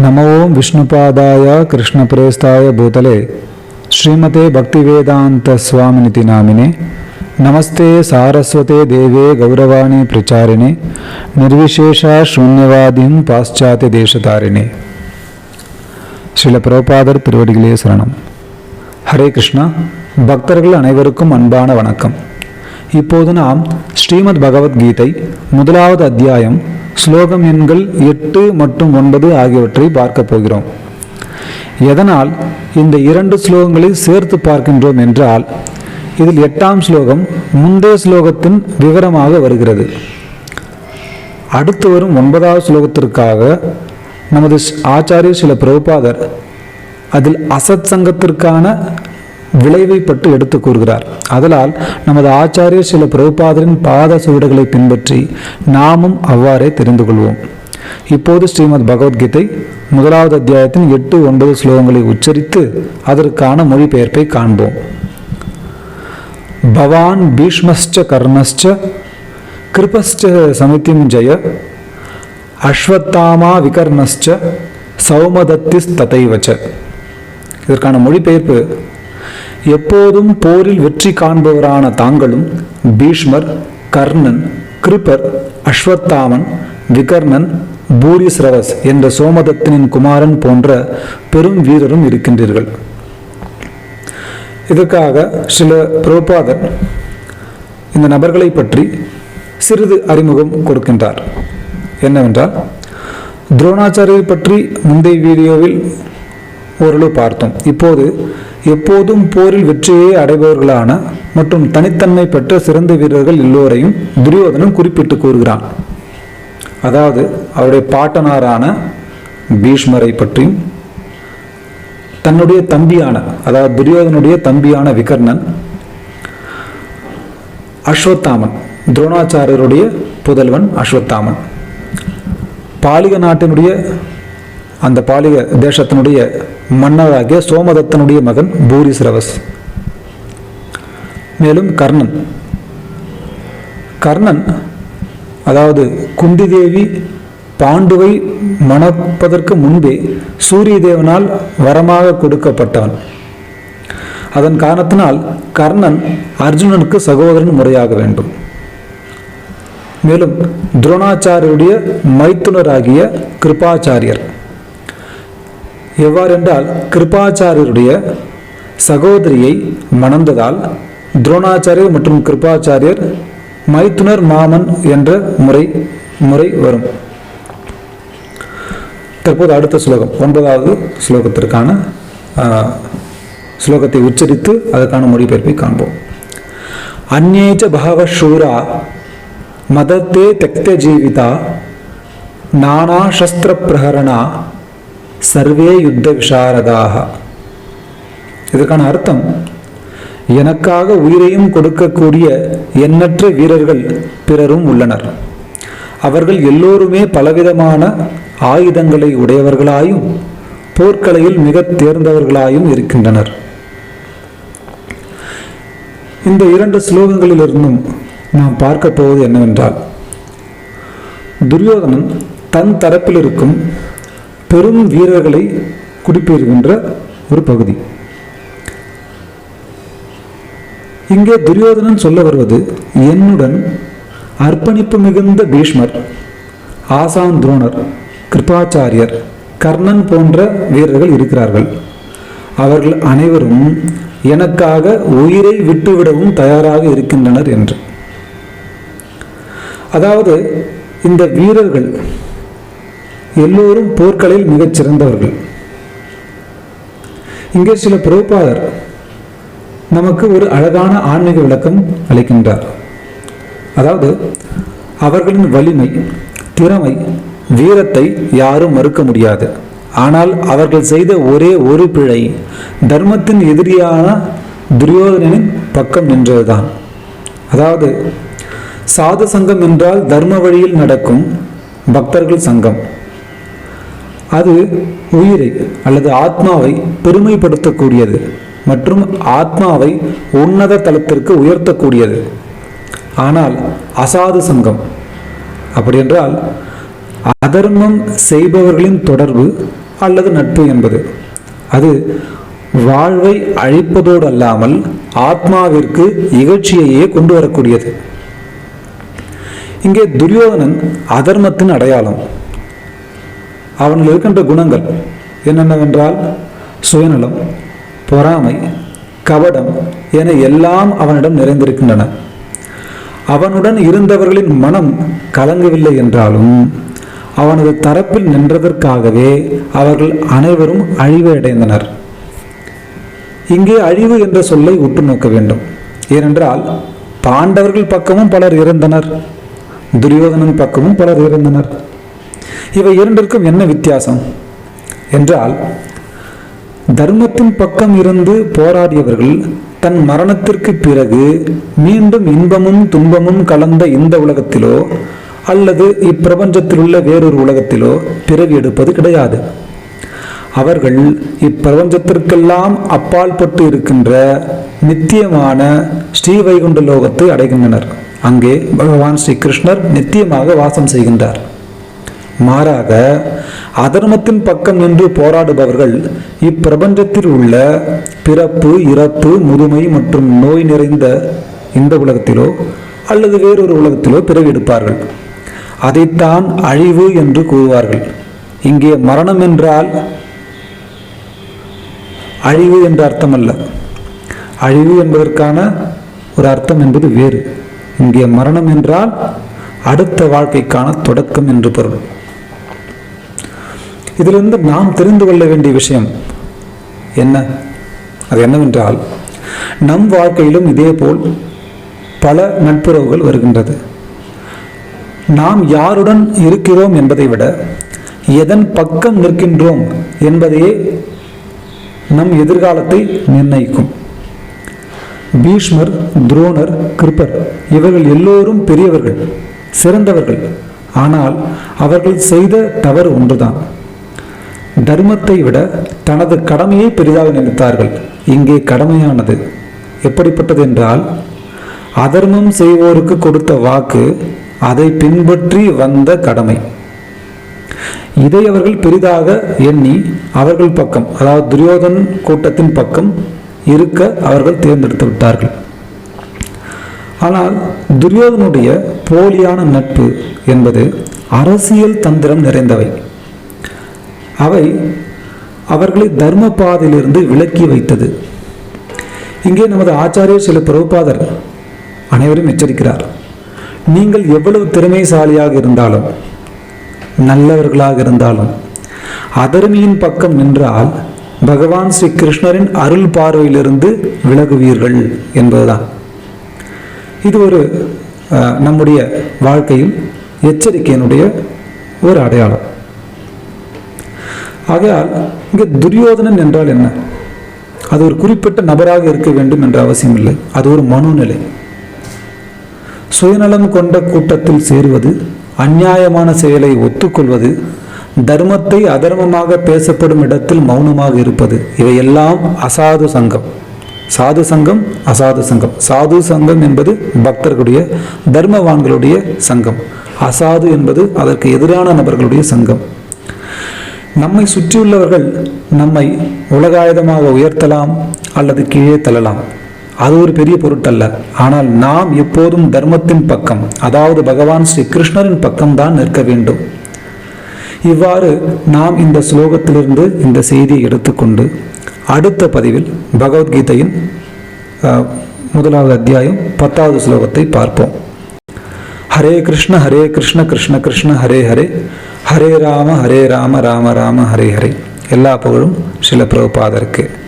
నమో ఓం విష్ణుపాదాయ కృష్ణప్రేస్తాయ భూతలే. శ్రీమతే భక్తివేదాంత స్వామినితి నామిని. నమస్తే సారస్వతే దేవే గౌరవాణి ప్రచారిణి. నిర్విశేష శూన్యవాదిం పాశ్చాత్య దేశతారిణి சில ప్రోపాదర్ తిరువడిగిలే శరణం. హరే కృష్ణ. பக்தர்கள் అనేవరకు அன்பான వణకం இப்போது நாம் ஸ்ரீமத் பகவத்கீதை முதலாவது அத்தியாயம் ஸ்லோகம் எண்கள் எட்டு மற்றும் ஒன்பது ஆகியவற்றை பார்க்கப் போகிறோம். எதனால் இந்த இரண்டு ஸ்லோகங்களை சேர்த்து பார்க்கின்றோம் என்றால் இதில் எட்டாம் ஸ்லோகம் முந்தைய ஸ்லோகத்தின் விவரமாக வருகிறது. அடுத்து வரும் ஒன்பதாவது ஸ்லோகத்திற்காக நமது ஆச்சாரிய சில பிரபுபாதர் அதில் அசத் சங்கத்திற்கான விளைவை பற்றி எடுத்து கூறுகிறார். அதனால் நமது ஆச்சாரியர் சில பிரபுபாதரின் பாத சுவடுகளை பின்பற்றி நாமும் அவ்வாறே தெரிந்து கொள்வோம். இப்போது ஸ்ரீமத் பகவத்கீதை முதலாவது அத்தியாயத்தின் எட்டு ஒன்பது ஸ்லோகங்களை உச்சரித்து அதற்கான மொழிபெயர்ப்பை காண்போம். பவான் பீஷ்மஸ்ச கர்ணஸ்ச கிருபஸ்ச சமிதிம் ஜெய அஸ்வத்தாமா விகர்ணஸ்ச சௌமதத்திஸ் ததைவச்ச. இதற்கான மொழிபெயர்ப்பு எப்போதும் போரில் வெற்றி காண்பவரான தாங்களும் பீஷ்மர் கர்ணன் கிருபர் அஸ்வத்தாமன் விகர்ணன் பூரிஸ்ரவஸ் என்ற சோமதத்தனின் குமாரன் போன்ற பெரும் வீரரும் இருக்கின்றீர்கள். இதற்காக சில புரோபாதர் இந்த நபர்களை பற்றி சிறிது அறிமுகம் கொடுக்கின்றார். என்னவென்றால் துரோணாச்சாரியை பற்றி முந்தைய வீடியோவில் ஓரளவு பார்த்தோம். இப்போது எப்போதும் போரில் வெற்றியை அடைபவர்களான மற்றும் தனித்தன்மை பெற்ற சிறந்த வீரர்கள் எல்லோரையும் துரியோதனன் குறிப்பிட்டு கூறுகிறான். அதாவது அவருடைய பாட்டனாரான பீஷ்மரை பற்றியும் தன்னுடைய தம்பியான அதாவது துரியோதனுடைய தம்பியான விகர்ணன் அஸ்வத்தாமன் துரோணாச்சாரியருடைய புதல்வன் அஸ்வத்தாமன் பாலிக நாட்டினுடைய அந்த பாலிக தேசத்தினுடைய மன்னராகிய சோமதத்தனுடைய மகன் பூரிசிரவஸ். மேலும் கர்ணன். கர்ணன் அதாவது குந்தி தேவி பாண்டுவை மணப்பதற்கு முன்பே சூரிய தேவனால் வரமாக கொடுக்கப்பட்டவன். அதன் காரணத்தினால் கர்ணன் அர்ஜுனனுக்கு சகோதரன் முறையாக வேண்டும். மேலும் துரோணாச்சாரியருடைய மைத்துனராகிய கிருபாச்சாரியர். எவ்வாறென்றால் கிருபாச்சாரியருடைய சகோதரியை மணந்ததால் துரோணாச்சாரியர் மற்றும் கிருபாச்சாரியர் மைத்துனர் மாமன் என்ற முறை முறை வரும். தற்போது அடுத்த ஸ்லோகம் ஒன்பதாவது ஸ்லோகத்திற்கான ஸ்லோகத்தை உச்சரித்து அதற்கான மொழிபெயர்ப்பை காண்போம். அந்நேச்ச பகவஷூரா மதத்தே தெக்த ஜீவிதா நானா சஸ்திர பிரகரணா சர்வே யுத்த விஷாரதாக இதற்கான அர்த்தம் எனக்காக உயிரையும் கொடுக்கக்கூடிய எண்ணற்ற வீரர்கள் பிறரும் உள்ளனர். அவர்கள் எல்லோருமே பலவிதமான ஆயுதங்களை உடையவர்களாயும் போர்க்கலையில் மிக தேர்ந்தவர்களாயும் இருக்கின்றனர். இந்த இரண்டு ஸ்லோகங்களிலிருந்தும் நாம் பார்க்க போவது என்னவென்றால் துரியோதனன் தன் தரப்பில் இருக்கும் பெரும் வீரர்களை குடிப்பெறுகின்ற ஒரு பகுதி. இங்கே துரியோதனன் சொல்ல வருவது என்னுடன் அர்ப்பணிப்பு மிகுந்த பீஷ்மர் ஆசான் துரோணர் கிருபாச்சாரியர் கர்ணன் போன்ற வீரர்கள் இருக்கிறார்கள். அவர்கள் அனைவரும் எனக்காக உயிரை விட்டுவிடவும் தயாராக இருக்கின்றனர் என்று. அதாவது இந்த வீரர்கள் எல்லோரும் போர்க்களில் மிகச் சிறந்தவர்கள். இங்கே சில பிரபுபாதர் நமக்கு ஒரு அழகான ஆன்மீக விளக்கம் அளிக்கின்றார். அதாவது அவர்களின் வலிமை திறமை வீரத்தை யாரும் மறுக்க முடியாது. ஆனால் அவர்கள் செய்த ஒரே ஒரு பிழை தர்மத்தின் எதிரியான துரியோதனின் பக்கம் நின்றதுதான். அதாவது சாது சங்கம் என்றால் தர்ம வழியில் நடக்கும் பக்தர்கள் சங்கம். அது உயிரை அல்லது ஆத்மாவை பெருமைப்படுத்தக்கூடியது மற்றும் ஆத்மாவை உன்னத தளத்திற்கு உயர்த்தக்கூடியது. ஆனால் அசாது சங்கம். அப்படியென்றால் அதர்மம் செய்பவர்களின் தொடர்பு அல்லது நட்பு என்பது. அது வாழ்வை அழிப்பதோடு அல்லாமல் ஆத்மாவிற்கு இகழ்ச்சியையே கொண்டு வரக்கூடியது. இங்கே துரியோதனன் அதர்மத்தின் அடையாளம். அவனில் இருக்கின்ற குணங்கள் என்னென்னவென்றால் சுயநலம் பொறாமை கபடம் என எல்லாம் அவனிடம் நிறைந்திருக்கின்றன. அவனுடன் இருந்தவர்களின் மனம் கலங்கவில்லை என்றாலும் அவனது தரப்பில் நின்றதற்காகவே அவர்கள் அனைவரும் அழிவை அடைந்தனர் இங்கே அழிவு என்ற சொல்லை உற்று நோக்க வேண்டும். ஏனென்றால் பாண்டவர்கள் பக்கமும் பலர் இறந்தனர் துரியோதனன் பக்கமும் பலர் இறந்தனர். இவை இரண்டிற்கும் என்ன வித்தியாசம்? என்றால் தர்மத்தின் பக்கம் இருந்து போராடியவர்கள் தன் மரணத்திற்கு பிறகு மீண்டும் இன்பமும் துன்பமும் கலந்த இந்த உலகத்திலோ அல்லது இப்பிரபஞ்சத்தில் உள்ள வேறொரு உலகத்திலோ பிறவி எடுப்பது கிடையாது. அவர்கள் இப்பிரபஞ்சத்திற்கெல்லாம் அப்பால் பட்டு இருக்கின்ற நித்தியமான ஸ்ரீவைகுண்ட லோகத்தை அடைகின்றனர். அங்கே பகவான் ஸ்ரீ கிருஷ்ணர் நித்தியமாக வாசம் செய்கின்றார். மாறாக அதர்மத்தின் பக்கம் நின்று போராடுபவர்கள் இப்பிரபஞ்சத்தில் உள்ள பிறப்பு இறப்பு முதுமை மற்றும் நோய் நிறைந்த இந்த உலகத்திலோ அல்லது வேறொரு உலகத்திலோ பிறவி எடுப்பார்கள் அதைத்தான் அழிவு என்று கூறுவார்கள். இங்கே மரணம் என்றால் அழிவு என்ற அர்த்தம் அல்ல அழிவு என்பதற்கான ஒரு அர்த்தம் என்பது வேறு. இங்கே மரணம் என்றால் அடுத்த வாழ்க்கைக்கான தொடக்கம் என்று பொருள். இதிலிருந்து நாம் தெரிந்து கொள்ள வேண்டிய விஷயம் என்ன? அது என்னவென்றால் நம் வாழ்க்கையிலும் இதேபோல் பல நட்புறவுகள் வருகின்றது. நாம் யாருடன் இருக்கிறோம் என்பதை விட எதன் பக்கம் நிற்கின்றோம் என்பதையே நம் எதிர்காலத்தை நிர்ணயிக்கும். பீஷ்மர் துரோணர் கிருப்பர் இவர்கள் எல்லோரும் பெரியவர்கள் சிறந்தவர்கள். ஆனால் அவர்கள் செய்த தவறு ஒன்றுதான். தர்மத்தை விட தனது கடமையை பெரிதாக நினைத்தார்கள். இங்கே கடமையானது எப்படிப்பட்டது என்றால் அதர்மம் செய்வோருக்கு கொடுத்த வாக்கு அதை பின்பற்றி வந்த கடமை. இதை அவர்கள் பெரிதாக எண்ணி அவர்கள் பக்கம் அதாவது துரியோதன் கூட்டத்தின் பக்கம் இருக்க அவர்கள் தேர்ந்தெடுத்து விட்டார்கள். ஆனால் துரியோதனுடைய போலியான நட்பு என்பது அரசியல் தந்திரம் நிறைந்தவை. அவை அவர்களை தர்ம பாதையிலிருந்து விலக்கி வைத்தது. இங்கே நமது ஆச்சாரியர் சில பிரபுபாதர் அனைவரும் எச்சரிக்கிறார். நீங்கள் எவ்வளவு திறமைசாலியாக இருந்தாலும் நல்லவர்களாக இருந்தாலும் அதர்மியின் பக்கம் நின்றால் பகவான் ஸ்ரீ கிருஷ்ணரின் அருள் பார்வையிலிருந்து விலகுவீர்கள் என்பதுதான். இது ஒரு நம்முடைய வாழ்க்கையில் எச்சரிக்கையினுடைய ஒரு அடையாளம். ஆகையால் இங்கே துரியோதனன் என்றால் என்ன? அது ஒரு குறிப்பிட்ட நபராக இருக்க வேண்டும் என்ற அவசியம் இல்லை அது ஒரு மனோநிலை. சுயநலம் கொண்ட கூட்டத்தில் சேருவது அந்நியாயமான செயலை ஒத்துக்கொள்வது தர்மத்தை அதர்மமாக பேசப்படும் இடத்தில் மௌனமாக இருப்பது இவையெல்லாம் அசாது சங்கம். சாது சங்கம் அசாது சங்கம். சாது சங்கம் என்பது பக்தர்களுடைய தர்மவான்களுடைய சங்கம். அசாது என்பது அதற்கு எதிரான நபர்களுடைய சங்கம். நம்மை சுற்றியுள்ளவர்கள் நம்மை உலகாயுதமாக உயர்த்தலாம் அல்லது கீழே தள்ளலாம். அது ஒரு பெரிய பொருட்டல்ல. ஆனால் நாம் எப்போதும் தர்மத்தின் பக்கம் அதாவது பகவான் ஸ்ரீ கிருஷ்ணரின் பக்கம்தான் நிற்க வேண்டும். இவ்வாறு நாம் இந்த ஸ்லோகத்திலிருந்து இந்த செய்தியை எடுத்துக்கொண்டு அடுத்த பதிவில் பகவத்கீதையின் முதலாவது அத்தியாயம் பத்தாவது ஸ்லோகத்தை பார்ப்போம். ஹரே கிருஷ்ண ஹரே கிருஷ்ண கிருஷ்ண கிருஷ்ண ஹரே ஹரே. ஹரே ராம ஹரே ராம ராம ராம ஹரே ஹரே. எல்லா புகழும் சில பிரபுபாதருக்கு.